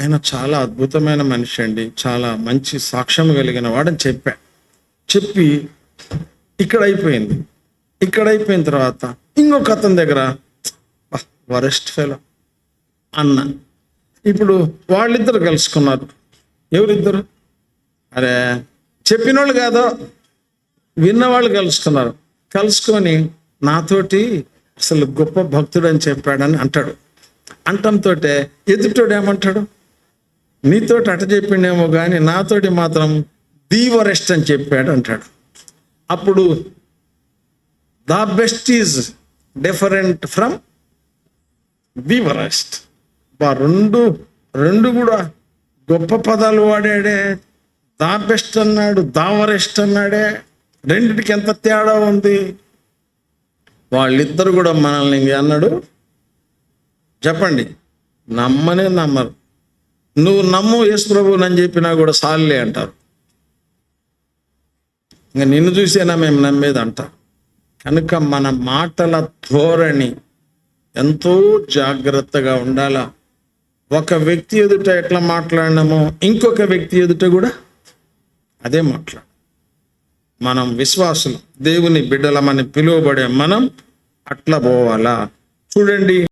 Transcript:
ఆయన చాలా అద్భుతమైన మనిషి అండి. చాలా మంచి సాక్ష్యం కలిగిన వాడని చెప్పా. చెప్పి ఇక్కడ అయిపోయింది. ఇక్కడ అయిపోయిన తర్వాత ఇంకొక అతని దగ్గర వరెస్ట్ ఫెలో అన్న. ఇప్పుడు వాళ్ళిద్దరు కలుసుకున్నారు. ఎవరిద్దరు? అరే చెప్పినోళ్ళు కాదో విన్నవాళ్ళు కలుసుకున్నారు. కలుసుకొని నాతోటి అసలు గొప్ప భక్తుడు అని చెప్పాడని అంటాడు. అంటంతో ఎదుటోడు ఏమంటాడు? నీతో అట చెప్పిండేమో కానీ నాతోటి మాత్రం దీవరెస్ట్ అని చెప్పాడు అంటాడు. అప్పుడు the best is different from the rest బా రెండు రెండు కూడా గొప్ప పదాలు వాడాడే. దా బెస్ట్ అన్నాడు దావరెస్ట్ అన్నాడే. రెండిటికి ఎంత తేడా ఉంది? వాళ్ళిద్దరు కూడా మనల్ని అన్నాడు. చెప్పండి నమ్మనే నమ్మరు. నువ్వు నమ్ము యేసు ప్రభు అని చెప్పినా కూడా సాలే అంటారు. ఇంకా నిన్ను చూసేనా మేము నమ్మేది అంటారు కనుక మన మాటల ధోరణి ఎంతో జాగ్రత్తగా ఉండాలా. ఒక వ్యక్తి ఎదుట ఎట్లా మాట్లాడినామో ఇంకొక వ్యక్తి ఎదుట కూడా అదే మాట్లాడు. మనం విశ్వాసులు. దేవుని బిడ్డలమని పిలువబడే మనం అట్లా పోవాలా. చూడండి